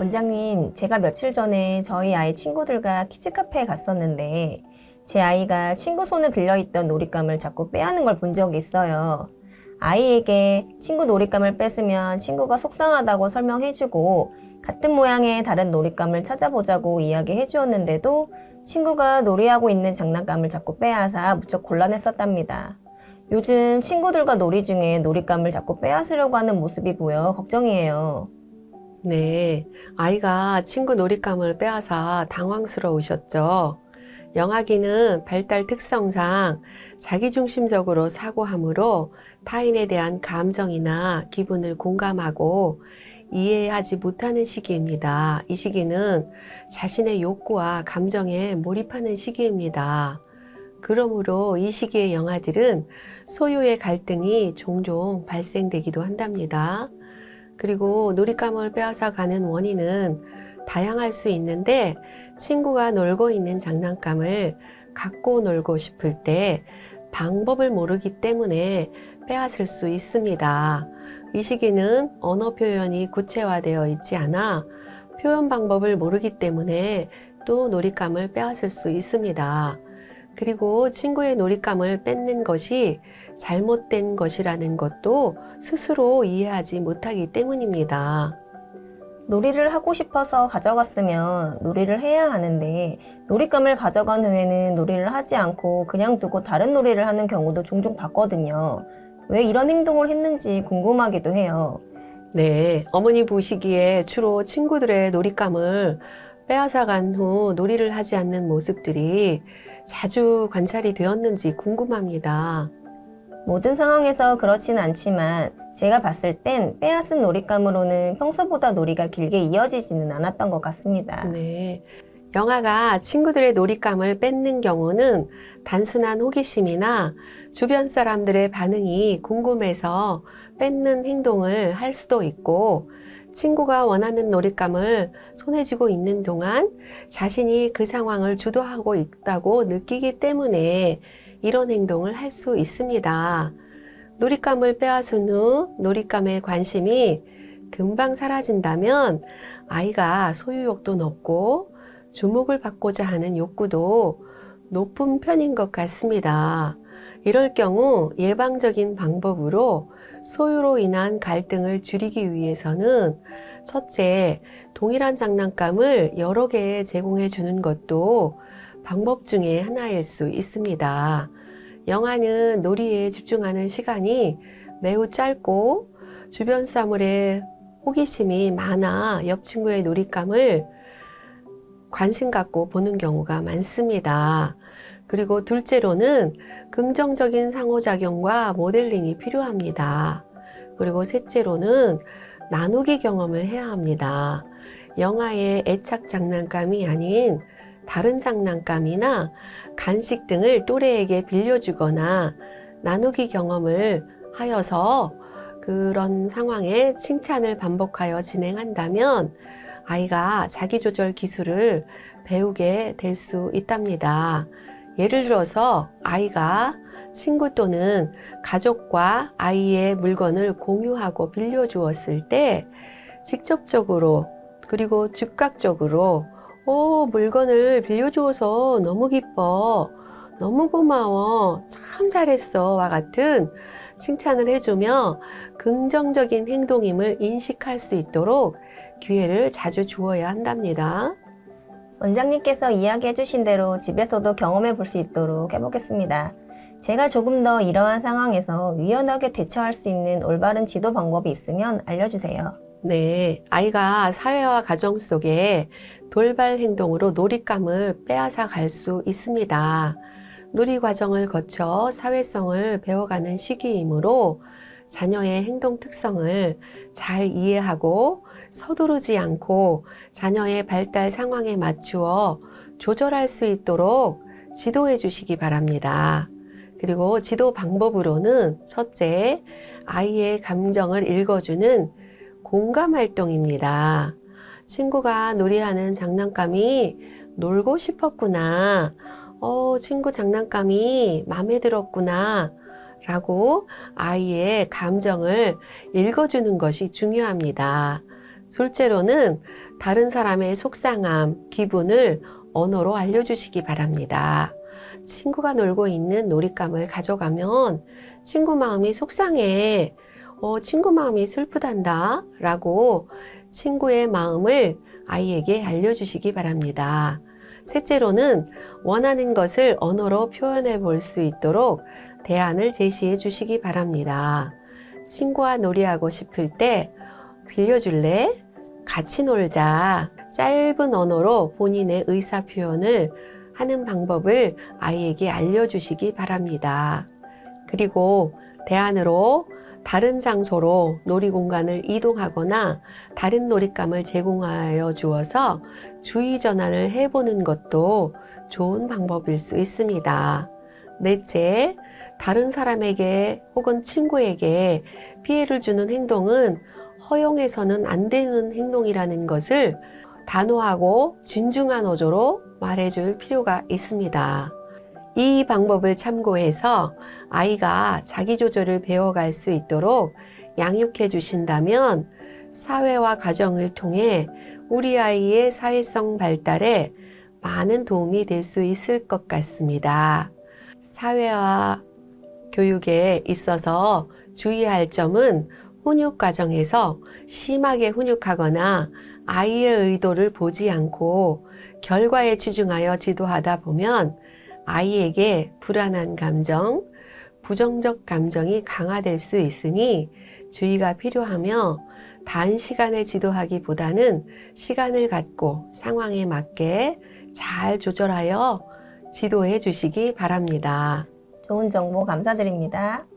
원장님, 제가 며칠 전에 저희 아이 친구들과 키즈카페에 갔었는데 제 아이가 친구 손에 들려있던 놀잇감을 자꾸 빼앗는 걸 본 적이 있어요. 아이에게 친구 놀잇감을 뺏으면 친구가 속상하다고 설명해주고 같은 모양의 다른 놀잇감을 찾아보자고 이야기해 주었는데도 친구가 놀이하고 있는 장난감을 자꾸 빼앗아 무척 곤란했었답니다. 요즘 친구들과 놀이 중에 놀잇감을 자꾸 빼앗으려고 하는 모습이 보여 걱정이에요. 네, 아이가 친구 놀잇감을 빼앗아 당황스러우셨죠. 영아기는 발달 특성상 자기중심적으로 사고하므로 타인에 대한 감정이나 기분을 공감하고 이해하지 못하는 시기입니다. 이 시기는 자신의 욕구와 감정에 몰입하는 시기입니다. 그러므로 이 시기의 영아들은 소유의 갈등이 종종 발생되기도 한답니다. 그리고 놀잇감을 빼앗아 가는 원인은 다양할 수 있는데 친구가 놀고 있는 장난감을 갖고 놀고 싶을 때 방법을 모르기 때문에 빼앗을 수 있습니다. 이 시기는 언어 표현이 구체화되어 있지 않아 표현 방법을 모르기 때문에 또 놀잇감을 빼앗을 수 있습니다. 그리고 친구의 놀잇감을 뺏는 것이 잘못된 것이라는 것도 스스로 이해하지 못하기 때문입니다. 놀이를 하고 싶어서 가져갔으면 놀이를 해야 하는데 놀잇감을 가져간 후에는 놀이를 하지 않고 그냥 두고 다른 놀이를 하는 경우도 종종 봤거든요. 왜 이런 행동을 했는지 궁금하기도 해요. 네, 어머니 보시기에 주로 친구들의 놀잇감을 빼앗아 간 후 놀이를 하지 않는 모습들이 자주 관찰이 되었는지 궁금합니다. 모든 상황에서 그렇지는 않지만 제가 봤을 땐 빼앗은 놀잇감으로는 평소보다 놀이가 길게 이어지지는 않았던 것 같습니다. 네. 영아가 친구들의 놀잇감을 뺏는 경우는 단순한 호기심이나 주변 사람들의 반응이 궁금해서 뺏는 행동을 할 수도 있고 친구가 원하는 놀잇감을 손에 쥐고 있는 동안 자신이 그 상황을 주도하고 있다고 느끼기 때문에 이런 행동을 할 수 있습니다. 놀잇감을 빼앗은 후 놀잇감의 관심이 금방 사라진다면 아이가 소유욕도 높고 주목을 받고자 하는 욕구도 높은 편인 것 같습니다. 이럴 경우 예방적인 방법으로 소유로 인한 갈등을 줄이기 위해서는 첫째, 동일한 장난감을 여러 개 제공해 주는 것도 방법 중에 하나일 수 있습니다. 영아는 놀이에 집중하는 시간이 매우 짧고 주변 사물에 호기심이 많아 옆 친구의 놀잇감을 관심 갖고 보는 경우가 많습니다. 그리고 둘째로는 긍정적인 상호작용과 모델링이 필요합니다. 그리고 셋째로는 나누기 경험을 해야 합니다. 영아의 애착 장난감이 아닌 다른 장난감이나 간식 등을 또래에게 빌려주거나 나누기 경험을 하여서 그런 상황에 칭찬을 반복하여 진행한다면 아이가 자기조절 기술을 배우게 될 수 있답니다. 예를 들어서 아이가 친구 또는 가족과 아이의 물건을 공유하고 빌려주었을 때 직접적으로 그리고 즉각적으로 오, 물건을 빌려주어서 너무 기뻐. 너무 고마워. 참 잘했어. 와 같은 칭찬을 해주며 긍정적인 행동임을 인식할 수 있도록 기회를 자주 주어야 한답니다. 원장님께서 이야기해 주신 대로 집에서도 경험해 볼 수 있도록 해보겠습니다. 제가 조금 더 이러한 상황에서 유연하게 대처할 수 있는 올바른 지도 방법이 있으면 알려주세요. 네, 아이가 사회와 가정 속에 돌발 행동으로 놀잇감을 빼앗아 갈 수 있습니다. 놀이 과정을 거쳐 사회성을 배워가는 시기이므로 자녀의 행동 특성을 잘 이해하고 서두르지 않고 자녀의 발달 상황에 맞추어 조절할 수 있도록 지도해 주시기 바랍니다. 그리고 지도 방법으로는 첫째, 아이의 감정을 읽어주는 공감 활동입니다. 친구가 놀이하는 장난감이 놀고 싶었구나. 어, 친구 장난감이 마음에 들었구나. 라고 아이의 감정을 읽어주는 것이 중요합니다. 둘째로는 다른 사람의 속상함, 기분을 언어로 알려주시기 바랍니다. 친구가 놀고 있는 놀잇감을 가져가면 친구 마음이 속상해. 어, 친구 마음이 슬프단다. 라고 친구의 마음을 아이에게 알려주시기 바랍니다. 셋째로는 원하는 것을 언어로 표현해 볼 수 있도록 대안을 제시해 주시기 바랍니다. 친구와 놀이하고 싶을 때 빌려줄래? 같이 놀자. 짧은 언어로 본인의 의사 표현을 하는 방법을 아이에게 알려주시기 바랍니다. 그리고 대안으로 다른 장소로 놀이 공간을 이동하거나 다른 놀잇감을 제공하여 주어서 주의 전환을 해보는 것도 좋은 방법일 수 있습니다. 넷째, 다른 사람에게 혹은 친구에게 피해를 주는 행동은 허용해서는 안 되는 행동이라는 것을 단호하고 진중한 어조로 말해줄 필요가 있습니다. 이 방법을 참고해서 아이가 자기조절을 배워갈 수 있도록 양육해 주신다면 사회와 가정을 통해 우리 아이의 사회성 발달에 많은 도움이 될 수 있을 것 같습니다. 사회와 교육에 있어서 주의할 점은 훈육 과정에서 심하게 훈육하거나 아이의 의도를 보지 않고 결과에 치중하여 지도하다 보면 아이에게 불안한 감정, 부정적 감정이 강화될 수 있으니 주의가 필요하며 단시간에 지도하기보다는 시간을 갖고 상황에 맞게 잘 조절하여 지도해 주시기 바랍니다. 좋은 정보 감사드립니다.